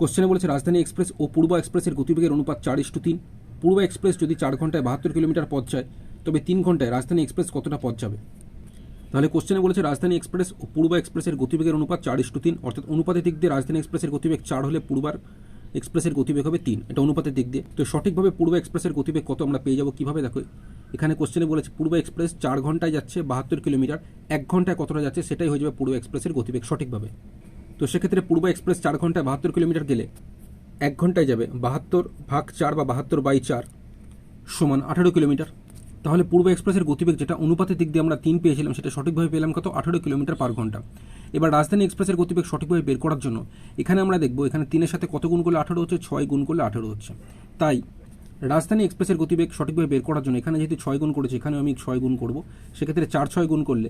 কোশ্চেনে বলেছে, রাজধানী এক্সপ্রেস ও পূর্ব এক্সপ্রেসের গতিবেগের অনুপাত চার ইস্টু তিন। পূর্ব এক্সপ্রেস যদি চার ঘন্টায় বাহাত্তর কিলোমিটার পথ যায়, তবে তিন ঘন্টায় রাজধানী এক্সপ্রেস কতটা পথ যাবে? তাহলে কোশ্চেনে বলেছে, রাজধানী এক্সপ্রেস ও পূর্ব এক্সপ্রেসের গতিবেগের অনুপাত চার ইস্টু তিন, অর্থাৎ অনুপাতের দিক দিয়ে রাজধানী এক্সপ্রেসের গতিবেগ চার হলে পূর্বার এক্সপ্রেসের গতিবেগ হবে তিন। এটা অনুপাতের দিক দিয়ে। তো সঠিকভাবে পূর্ব এক্সপ্রেসের গতিবেগ কত আমরা পেয়ে যাব কীভাবে? দেখো, এখানে কোশ্চেনে বলেছে, পূর্ব এক্সপ্রেস চার ঘন্টায় যাচ্ছে বাহাত্তর কিলোমিটার, এক ঘন্টায় কতটা যাচ্ছে সেটাই হয়ে যাবে পূর্ব এক্সপ্রেসের গতিবেগ সঠিকভাবে। তো সেক্ষেত্রে পূর্ব এক্সপ্রেস চার ঘন্টায় বাহাত্তর কিলোমিটার গেলে এক ঘন্টায় যাবে বাহাত্তর ভাগ চার বা বাহাত্তর বাই চার সমান আঠারো কিলোমিটার। তাহলে পূর্ব এক্সপ্রেসের গতিবেগ যেটা অনুপাতের দিক দিয়ে আমরা তিন পেয়েছিলাম সেটা সঠিকভাবে পেলাম কত? আঠারো কিলোমিটার পার ঘণ্টা। এবার রাজধানী এক্সপ্রেসের গতিবেগ সঠিকভাবে বের করার জন্য এখানে আমরা দেখব এখানে তিনের সাথে কত গুণ করলে আঠারো হচ্ছে? ছয় গুণ করলে আঠারো হচ্ছে। তাই রাজধানী এক্সপ্রেসের গতিবেগ সঠিকভাবে বের করার জন্য এখানে যেহেতু ছয় গুণ করেছি এখানে আমি ছয় গুণ করব। সেক্ষেত্রে চার, ছয় গুণ করলে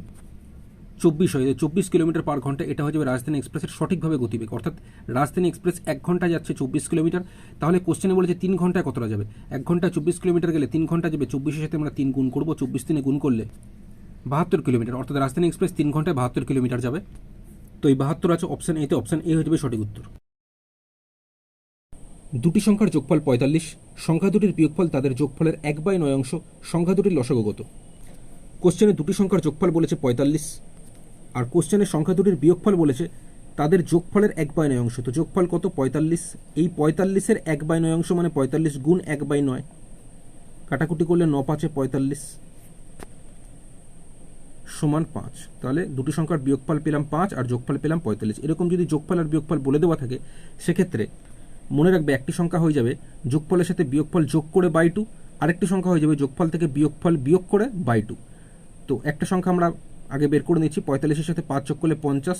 চব্বিশ হয়ে চব্বিশ কিলোমিটার পার ঘণ্টা, এটা হয়ে যাবে রাজধানী এক্সপ্রেসের সঠিকভাবে গতিবেগ। অর্থাৎ রাজধানী এক্সপ্রেস এক ঘণ্টা যাচ্ছে চব্বিশ কিলোমিটার। তাহলে কোশ্চেনে বলেছে তিন ঘন্টায় কতটা যাবে? এক ঘন্টায় চব্বিশ কিলোমিটার গেলে তিন ঘণ্টা যাবে, চব্বিশের সাথে আমরা তিন গুণ করব, চব্বিশ দিনে গুণ করলে বাহাত্তর কিলোমিটার। অর্থাৎ রাজধানী এক্সপ্রেস তিন ঘন্টায় বাহাত্তর কিলোমিটার যাবে। তো এই বাহাত্তর আছে অপশান এতে অপশান এ হয়ে যাবে সঠিক উত্তর। দুটি সংখ্যার যোগফল পঁয়তাল্লিশ। সংখ্যা দুটির বিয়োগফল তাদের যোগফলের এক বাই নয় অংশ। সংখ্যা দুটির লসাগত কোশ্চেনে দুটি সংখ্যার যোগফল বলেছে পঁয়তাল্লিশ। আর কোশ্চেনের সংখ্যা দুটির বিয়োগফল বলেছে, তাদের যোগফলের এক বাই নয় অংশ। তো যোগফল কত? পঁয়তাল্লিশ। এই পঁয়তাল্লিশের এক বাই নয় অংশ মানে পঁয়তাল্লিশ গুণ এক বাই নয়। কাটাকুটি করলে ন পাঁচে পঁয়তাল্লিশ সমান পাঁচ। তাহলে দুটি সংখ্যার বিয়োগফল পেলাম পাঁচ আর যোগফল পেলাম পঁয়তাল্লিশ। এরকম যদি যোগফল আর বিয়োগফল বলে দেওয়া থাকে, সেক্ষেত্রে মনে রাখবে একটি সংখ্যা হয়ে যাবে যোগফলের সাথে বিয়োগফল যোগ করে বাই টু, আরেকটি সংখ্যা হয়ে যাবে যোগফল থেকে বিয়োগফল বিয়োগ করে বাই টু। তো একটা সংখ্যা আমরা আগে বের করে নিচ্ছি, পঁয়তাল্লিশের সাথে পাঁচ যোগ করলে পঞ্চাশ।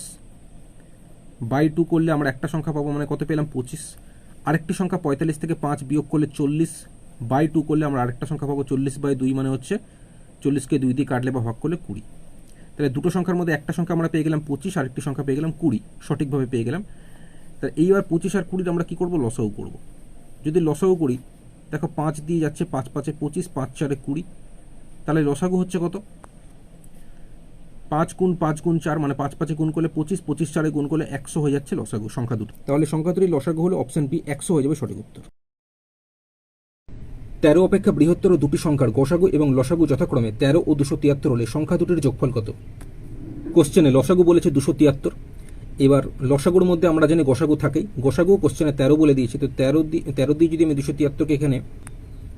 বাই টু করলে আমরা একটা সংখ্যা পাবো মানে কত পেলাম? পঁচিশ। আরেকটি সংখ্যা পঁয়তাল্লিশ থেকে পাঁচ বিয়োগ করলে চল্লিশ। বাই টু করলে আমরা আরেকটা সংখ্যা পাবো, চল্লিশ বাই দুই মানে হচ্ছে চল্লিশকে দুই দিয়ে কাটলে বা ভাগ করলে কুড়ি। তাহলে দুটো সংখ্যার মধ্যে একটা সংখ্যা আমরা পেয়ে গেলাম পঁচিশ, আরেকটি সংখ্যা পেয়ে গেলাম কুড়ি, সঠিকভাবে পেয়ে গেলাম। তাহলে এইবার পঁচিশ আর কুড়ির আমরা কী করব? লসাও করব। যদি লসাও করি, দেখো পাঁচ দিয়ে যাচ্ছে, পাঁচ পাঁচে পঁচিশ, পাঁচ চারে কুড়ি। তাহলে লসাগু হচ্ছে কত? পাঁচ গুণ পাঁচ গুণ চার মানে পাঁচ পাঁচে গুণ করলে পঁচিশ পঁচিশ চারে গুণ করলে একশো হয়ে যাচ্ছে লসাগু, সংখ্যা দুটো। তাহলে সংখ্যা দুটি লসাগু হলো অপশন বি একশো হয়ে যাবে সঠিক উত্তর। তেরো অপেক্ষা বৃহত্তর দুটি সংখ্যার গসাগু এবং লসাগু যথাক্রমে তেরো ও দুশো তিয়াত্তর হলে সংখ্যা দুটির যোগফল কত? কোশ্চেনে লসাগু বলেছে দুশো তিয়াত্তর। এবার লসাগুর মধ্যে আমরা জানি গসাগু থাকেই। গসাগু কোশ্চেনে তেরো বলে দিয়েছে। তো তেরো দিয়ে তেরো দিয়ে যদি আমি দুশো তিয়াত্তরকে এখানে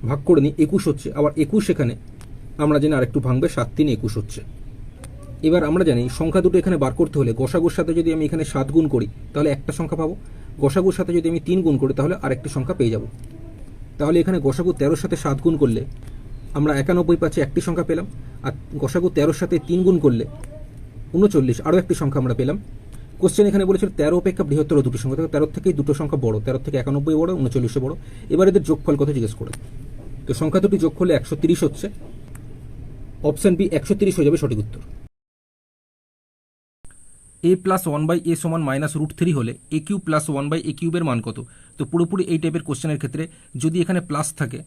ভাগ করে নিই, একুশ হচ্ছে। আবার একুশ এখানে আমরা জানি আরেকটু ভাঙবে, সাত তিন একুশ হচ্ছে। এবার আমরা জানি সংখ্যা দুটো এখানে বার করতে হলে গসাগুর সাথে যদি আমি এখানে সাত গুণ করি, তাহলে একটা সংখ্যা পাবো। গসাগুর সাথে যদি আমি তিন গুণ করি, তাহলে আরেকটি সংখ্যা পেয়ে যাব। তাহলে এখানে গসাগু তেরোর সাথে সাত গুণ করলে আমরা একানব্বই পাচ্ছে একটি সংখ্যা পেলাম, আর গসাগু তেরোর সাথে তিন গুণ করলে উনচল্লিশ, আরও একটি সংখ্যা আমরা পেলাম। কোশ্চেন এখানে বলেছিল তেরো অপেক্ষা বৃহত্তর দুটি সংখ্যা থেকে তেরো থেকেই দুটো সংখ্যা বড়, তেরো থেকে একানব্বই বড়, উনচল্লিশে বড়। এবার এদের যোগফল কথা জিজ্ঞেস করে। তো সংখ্যা দুটি যোগ করলে একশো তিরিশ হচ্ছে অপশান বি একশো তিরিশ হয়ে যাবে সঠিক উত্তর। A plus one by a সমান মাইনাস রুট থ্রি হলে a cube plus one by a কিউবের মান কত? তো পুরোপুরি এই টাইপের কোশ্চেনের ক্ষেত্রে যদি এখানে প্লাস থাকে,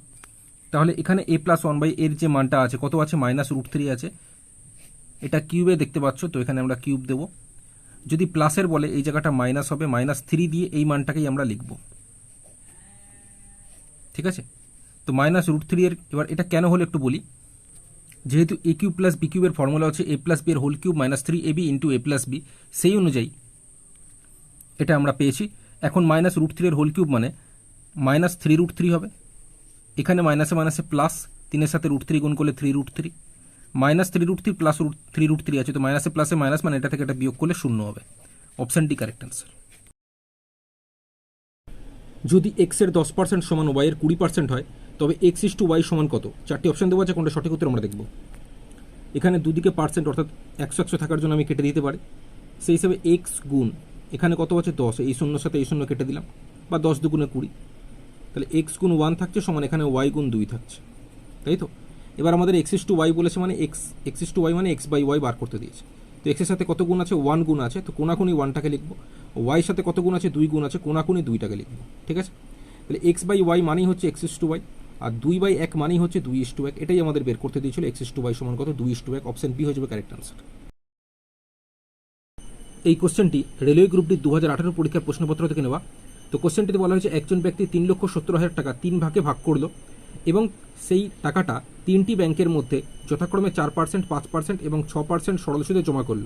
তাহলে এখানে এ প্লাস ওয়ান বাই এর যে মানটা আছে, কত আছে? মাইনাস রুট থ্রি আছে। এটা কিউবে দেখতে পাচ্ছ, তো এখানে আমরা কিউব দেব। যদি প্লাসের বলে এই জায়গাটা মাইনাস হবে মাইনাস থ্রি দিয়ে এই মানটাকেই আমরা লিখব। ঠিক আছে? তো মাইনাস রুট থ্রি এর, এবার এটা কেন হলো একটু বলি। যেহেতু এ কিউব প্লাস বি কিউবের ফর্মুলা হচ্ছে এ প্লাস বি এর whole cube minus three a b into a plus b সেই অনুযায়ী এটা আমরা পেয়েছি। এখন মাইনাস রুট থ্রি এর হোল কিউব মানে মাইনাস থ্রি রুট থ্রি হবে। এখানে মাইনাসে মাইনাসে প্লাস, তিনের সাথে রুট থ্রি গুণ করলে three root three. Minus three root three plus root three root three আছে, তো মাইনাসে প্লাসে মাইনাস মানে এটা থেকে এটা বিয়োগ করলে শূন্য হবে। অপশান ডি কারেক্ট অ্যান্সার যদি এক্সের দশ পার্সেন্ট সমান ওয়াই এর কুড়ি পার্সেন্ট হয় তবে এক্স ইস টু ওয়াই সমান কত? চারটি অপশন দেওয়া আছে কোনটা সঠিক উত্তর আমরা দেখব। এখানে দুদিকে পার্সেন্ট অর্থাৎ একশো একশো থাকার জন্য আমি কেটে দিতে পারি। সেই হিসাবে এক্স গুণ, এখানে কত আছে? দশ। এই শূন্যর সাথে এই শূন্য কেটে দিলাম, বা দশ দুগুণে কুড়ি। তাহলে এক্স গুণ ওয়ান থাকছে, সমান এখানে ওয়াই গুণ দুই থাকছে। তাই তো? এবার আমাদের এক্স ইস টু ওয়াই বলেছে মানে x x is to y মানে এক্স বাই ওয়াই বার করতে দিয়েছে। তো এক্সের সাথে কত গুণ আছে? ওয়ান গুণ আছে। তো কোনাকুনি ওয়ানটাকে লিখব। ওয়াইয়ের সাথে কত গুণ আছে? দুই গুণ আছে। কোনাকুনি দুইটাকে লিখব। ঠিক আছে? তাহলে এক্স বাই ওয়াই মানেই হচ্ছে এক্স ইস টু ওয়াই আর দুই বাই এক মানেই হচ্ছে দুই ইস টু এক। এটাই আমাদের বের করতে দিয়েছিল এক্স ইস টু বাই সমান কত? দুই ইস টু এক। অপশন বি হয়ে যাবে কারেক্ট আনসার এই কোশ্চেনটি রেলওয়ে গ্রুপটি দু হাজার আঠারো পরীক্ষার প্রশ্নপত্র থেকে নেওয়া। তো কোশ্চেনটিতে বলা হয়েছে, একজন ব্যক্তি তিন লক্ষ সত্তর হাজার টাকা তিন ভাগে ভাগ করল এবং সেই টাকাটা তিনটি ব্যাংকের মধ্যে যথাক্রমে চার পার্সেন্ট পাঁচ পার্সেন্ট এবং ছ পার্সেন্ট সরল সুদে জমা করল।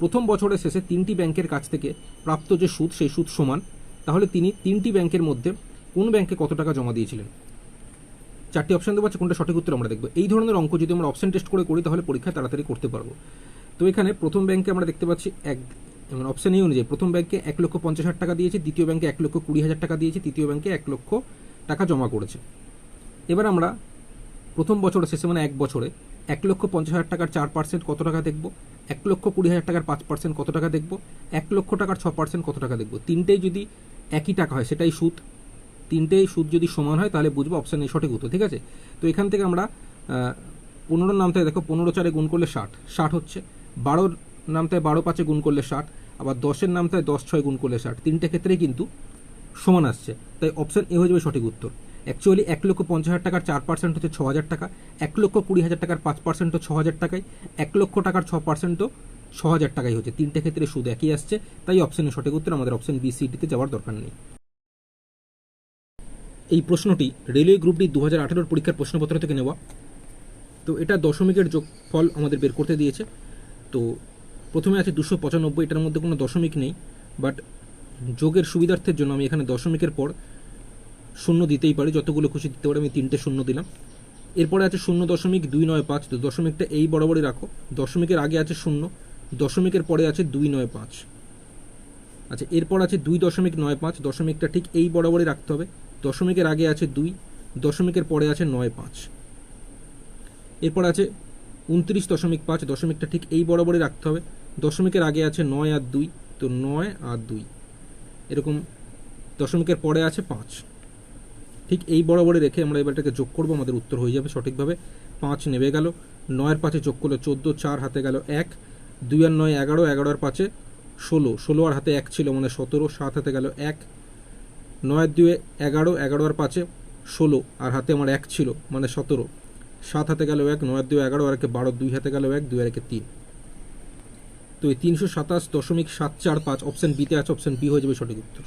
প্রথম বছরের শেষে তিনটি ব্যাংকের কাছ থেকে প্রাপ্ত যে সুদ, সেই সুদ সমান। তাহলে তিনি তিনটি ব্যাংকের মধ্যে কোন ব্যাংকে কত টাকা জমা দিয়েছিলেন? চারটি অপশন দেবো আছে কোনটা সঠিক উত্তর আমরা দেখব। এই ধরনের অঙ্ক যদি আমরা অপশন টেস্ট করে করি, তাহলে পরীক্ষা তাড়াতাড়ি করতে পারব। তো এখানে প্রথম ব্যাংকে আমরা দেখতে পাচ্ছি এক মানে অপশন এই অনুযায়ী প্রথম ব্যাংকে এক লক্ষ পঞ্চাশ হাজার টাকা দিয়েছে, দ্বিতীয় ব্যাংকে এক লক্ষ কুড়ি হাজার টাকা দিয়েছে, তৃতীয় ব্যাংকে এক লক্ষ টাকা জমা করেছে। এবার আমরা প্রথম বছরের শেষে মানে এক বছরে, এক লক্ষ পঞ্চাশ হাজার টাকার চার পার্সেন্ট কত টাকা দেখব? এক লক্ষ কুড়ি হাজার টাকার পাঁচ পার্সেন্ট কত টাকা দেখব? এক লক্ষ টাকার ছ পার্সেন্ট কত টাকা দেখব? তিনটেই যদি একই টাকা হয়, সেটাই সুদ। তিনটেই সুদ যদি সমান হয়, তাহলে বুঝব অপশান এই সঠিক উত্তর, ঠিক আছে? তো এখান থেকে আমরা পনেরোর নামতে দেখো, পনেরো চারে গুণ করলে ষাট। ষাট হচ্ছে। বারোর নামতায় বারো পাঁচে গুণ করলে ষাট। আবার দশের নামতায় দশ ছয় গুণ করলে ষাট। তিনটে ক্ষেত্রেই কিন্তু সমান আসছে। তাই অপশান এ হয়ে যাবে সঠিক উত্তর। অ্যাকচুয়ালি এক লক্ষ পঞ্চাশ হাজার টাকার চার পার্সেন্ট হচ্ছে ছ হাজার টাকা। এক লক্ষ কুড়ি হাজার টাকার পাঁচ পার্সেন্টও ছ হাজার টাকায় এক লক্ষ টাকার ছ পার্সেন্টও ছ হাজার টাকাই হচ্ছে। তিনটে ক্ষেত্রে সুদ একই আসছে। তাই অপশনের সঠিক উত্তর। আমাদের অপশান বি সিটিতে যাওয়ার দরকার নেই। এই প্রশ্নটি রেলওয়ে গ্রুপ ডি দু হাজার আঠেরোর পরীক্ষার প্রশ্নপত্র থেকে নেওয়া। তো এটা দশমিকের যোগফল আমাদের বের করতে দিয়েছে। তো প্রথমে আছে দুশো পঁচানব্বই, এটার মধ্যে কোনো দশমিক নেই। বাট যোগের সুবিধার্থের জন্য আমি এখানে দশমিকের পর শূন্য দিতেই পারি। যতগুলো খুশি দিতে পারি, আমি তিনটে শূন্য দিলাম। এরপরে আছে শূন্য দশমিক দুই নয় পাঁচ। তো দশমিকটা এই বরাবরই রাখো। দশমিকের আগে আছে শূন্য, দশমিকের পরে আছে দুই নয় পাঁচ। আচ্ছা এরপর আছে দুই দশমিক নয় পাঁচ। দশমিকটা ঠিক এই বরাবরই রাখতে হবে। দশমিকের আগে আছে দুই, দশমিকের পরে আছে নয় পাঁচ। এরপর আছে উনত্রিশ দশমিক পাঁচ, দশমিকটা ঠিক এই বরাবরই রাখতে হবে। দশমিকের আগে আছে নয় আর দুই, তো নয় আর দুই। এরকম দশমিকের পরে আছে পাঁচ। ঠিক এই বরাবরে রেখে আমরা এবারটাকে যোগ করব, আমাদের উত্তর হয়ে যাবে সঠিকভাবে। পাঁচ নেমে গেল নয়ের পাঁচে যোগ করল চোদ্দ, চার হাতে গেল এক, দুই আর নয় এগারো এগারো আর পাঁচে ষোলো। ষোলো আর হাতে এক ছিল মানে সতেরো, সাত হাতে গেল এক নয়ের দুয়ে এগারো এগারো আর পাঁচে ষোলো, আর হাতে আমার এক ছিল মানে সতেরো। সাত হাতে গেল এক, নয় দুয়ে এগারো, আর একে বারো দুই হাতে গেল এক, দুই আর একে তিন। তো এই তিনশো সাতাশ দশমিক সাত চার পাঁচ অপশন বিতে আছে অপশন বি হয়ে যাবে সঠিক উত্তর।